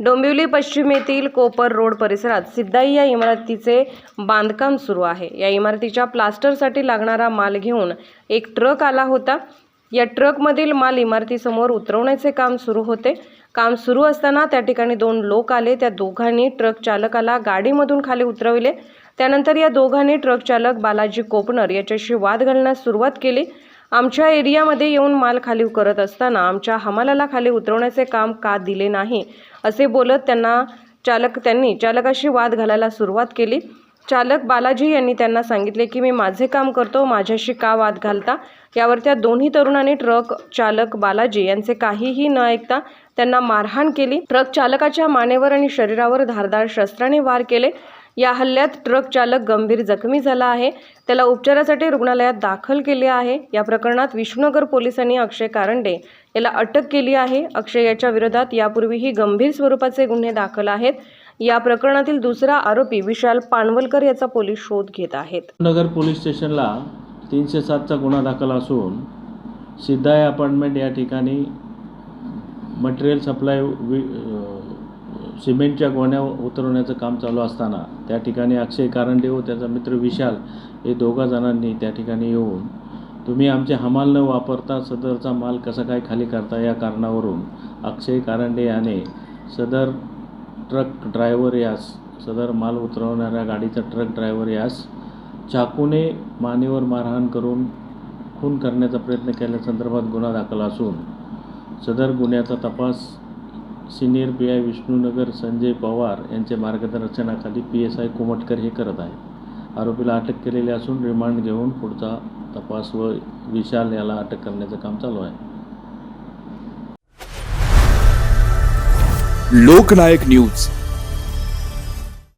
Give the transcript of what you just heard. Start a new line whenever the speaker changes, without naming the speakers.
डोंबिवली पश्चिमेतील कोपर road परिसरात सिद्धाई या इमारतीचे बांधकाम सुरू आहे. या इमारतीच्या प्लास्टरसाठी लागणारा माल घेऊन एक ट्रक आला होता. या ट्रकमधील माल इमारतीसमोर उतरवण्याचे काम सुरू होते. काम सुरू असताना त्या ठिकाणी दोन लोक आले. त्या दोघांनी ट्रक चालकाला गाडीमधून खाली उतरविले. त्यानंतर या दोघांनी ट्रक चालक बालाजी कोपनर याच्याशी वाद घालण्यास सुरुवात केली. आमच्या एरियामध्ये येऊन माल खाली करत असताना आमच्या हमालाला खाली उतरवण्याचे काम का दिले नाही असे बोलत त्यांना चालक त्यांनी चालकाशी वाद घालायला सुरुवात केली. चालक बालाजी यांनी त्यांना सांगितले की मी माझे काम करतो माझ्याशी का वाद घालता? यावर त्या दोन्ही तरुणांनी ट्रक चालक बालाजी यांचे काहीही न ऐकता त्यांना मारहाण केली. ट्रक चालकाच्या मानेवर आणि शरीरावर धारदार शस्त्राने वार केले. या हल्ल्यात ट्रक चालक गंभीर जखमी झाला आहे. त्याला उपचारासाठी रुग्णालयात दाखल केले आहे. या प्रकरणात विष्णुनगर पोलिसांनी अक्षय कारंडे याला अटक केली आहे. अक्षय याच्या विरोधात यापूर्वीही गंभीर स्वरूपाचे गुन्हे दाखल आहेत. या प्रकरणातील दुसरा आरोपी विशाल पानवलकर याचा पोलीस शोध घेत आहेत.
नगर पोलीस स्टेशनला तीनशे सातचा गुन्हा दाखल असून सिद्धाय अपार्टमेंट या ठिकाणी मटेरियल सप्लाय वि सिमेंटच्या गोण्या उतरवण्याचं काम चालू असताना त्या ठिकाणी अक्षय कारंडे व त्याचा मित्र विशाल हे दोघा जणांनी त्या ठिकाणी येऊन तुम्ही आमचे हमाल न वापरता सदरचा माल कसा काय खाली करता? या कारणावरून अक्षय कारंडे याने सदर ट्रक ड्रायव्हर यास सदर माल उतरवणाऱ्या गाडीचा ट्रक ड्रायव्हर यास चाकूने मानेवर मारहाण करून खून करण्याचा प्रयत्न केल्यासंदर्भात गुन्हा दाखल असून सदर गुन्ह्याचा तपास senior P I Vishnunagar Sanjay Pawar यांच्या मार्गदर्शनाखाली पी एस आय कोमटकर हे करत आहे आरोपीला अटक केलेली असून रिमांड घेऊन पुढचा तपास व विशाल याला अटक करण्याचं काम चालू आहे.
लोकनायक न्यूज.